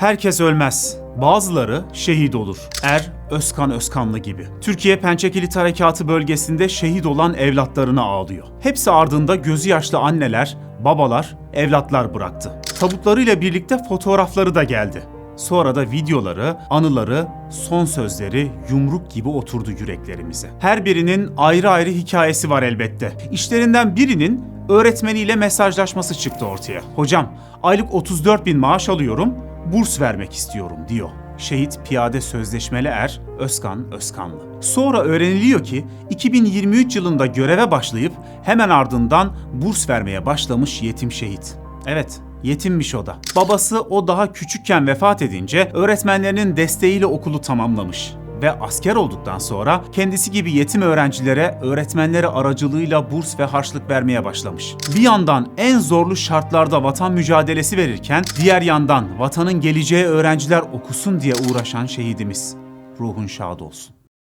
Herkes ölmez. Bazıları şehit olur. Er Özkan Özkanlı gibi. Türkiye Pençekilit Harekatı bölgesinde şehit olan evlatlarını ağlıyor. Hepsi ardında gözü yaşlı anneler, babalar, evlatlar bıraktı. Tabutlarıyla birlikte fotoğrafları da geldi. Sonra da videoları, anıları, son sözleri yumruk gibi oturdu yüreklerimize. Her birinin ayrı ayrı hikayesi var elbette. İşlerinden birinin öğretmeniyle mesajlaşması çıktı ortaya. Hocam, aylık 34 bin maaş alıyorum, burs vermek istiyorum diyor. Şehit piyade sözleşmeli er Özkan Özkanlı. Sonra öğreniliyor ki 2023 yılında göreve başlayıp hemen ardından burs vermeye başlamış yetim şehit. Evet, yetimmiş o da. Babası o daha küçükken vefat edince öğretmenlerinin desteğiyle okulu tamamlamış ve asker olduktan sonra kendisi gibi yetim öğrencilere öğretmenleri aracılığıyla burs ve harçlık vermeye başlamış. Bir yandan en zorlu şartlarda vatan mücadelesi verirken diğer yandan vatanın geleceği öğrenciler okusun diye uğraşan şehidimiz. Ruhun şad olsun.